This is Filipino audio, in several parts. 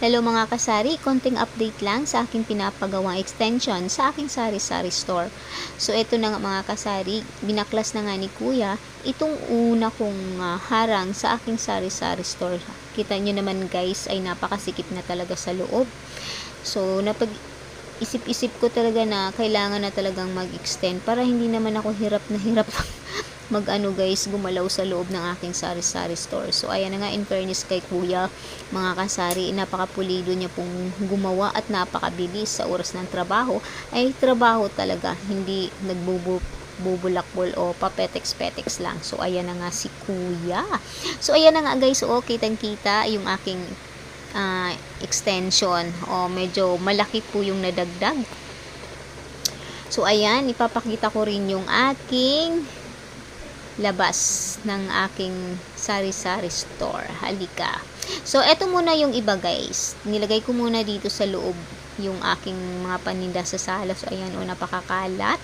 Hello mga kasari, konting update lang sa aking pinapagawang extension sa aking sari-sari store. So ito na nga mga kasari, binaklas na nga ni kuya itong una kong ah, harang sa aking sari-sari store. Kita nyo naman guys ay napakasikip na talaga sa loob. So napag isip-isip ko talaga na kailangan na talagang mag-extend para hindi naman ako hirap na hirap mag ano guys, gumalaw sa loob ng aking sari-sari store. So ayan na nga in fairness kay kuya, mga kasari, napakapulido niya pong gumawa at napakabilis sa oras ng trabaho. Ay trabaho talaga, hindi nagbubu bubulakbol o papetex-petex lang. So ayan na nga si kuya. So ayan na nga guys, o kitang-kita yung aking ah, extension. O medyo malaki po yung nadagdag. So ayan, ipapakita ko rin yung aking labas ng aking sari-sari store. Halika. So, eto muna yung iba guys. Nilagay ko muna dito sa loob yung aking mga paninda sa sala. So, ayan o, napakakalat.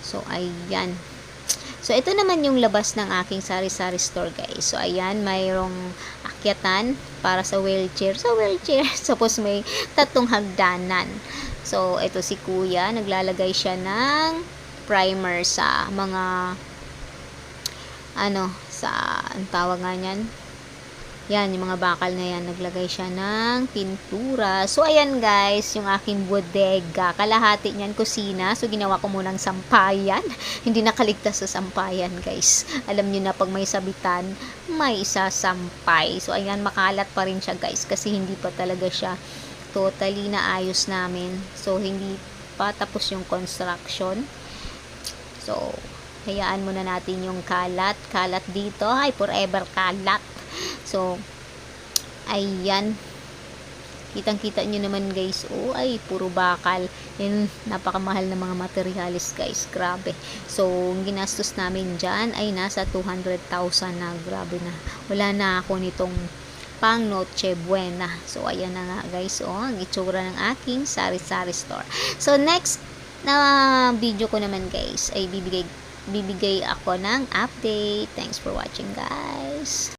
So, ayan. So, ito naman yung labas ng aking sari-sari store guys. So, ayan, mayroong akyatan para sa wheelchair. Sa wheelchair, tapos may tatlong hagdanan. So, ito si kuya, naglalagay siya ng primer sa mga ano, sa ang tawag nga niyan yan, yung mga bakal na yan, naglagay siya ng pintura. So, ayan guys, yung aking bodega. Kalahati niyan, kusina. So, ginawa ko munang sampayan. Hindi nakaligtas sa sampayan, guys. Alam niyo na, pag may sabitan, may isasampay. So, ayan, makalat pa rin siya, guys. Kasi hindi pa talaga siya totally naayos namin. So, hindi pa tapos yung construction. So, hayaan muna natin yung kalat. Kalat dito. Ay, forever kalat. So, ayan. Kitang-kita nyo naman guys. Oh, ay, puro bakal. Yan, napakamahal na mga materialis guys. Grabe. So, ang ginastos namin dyan ay nasa 200,000 na. Grabe na. Wala na ako nitong pang Noche Buena. So, ayan na nga guys. Oh, ang itsura ng aking sari-sari store. So, next na video ko naman guys ay bibigay bibigay ako ng update. Thanks for watching guys.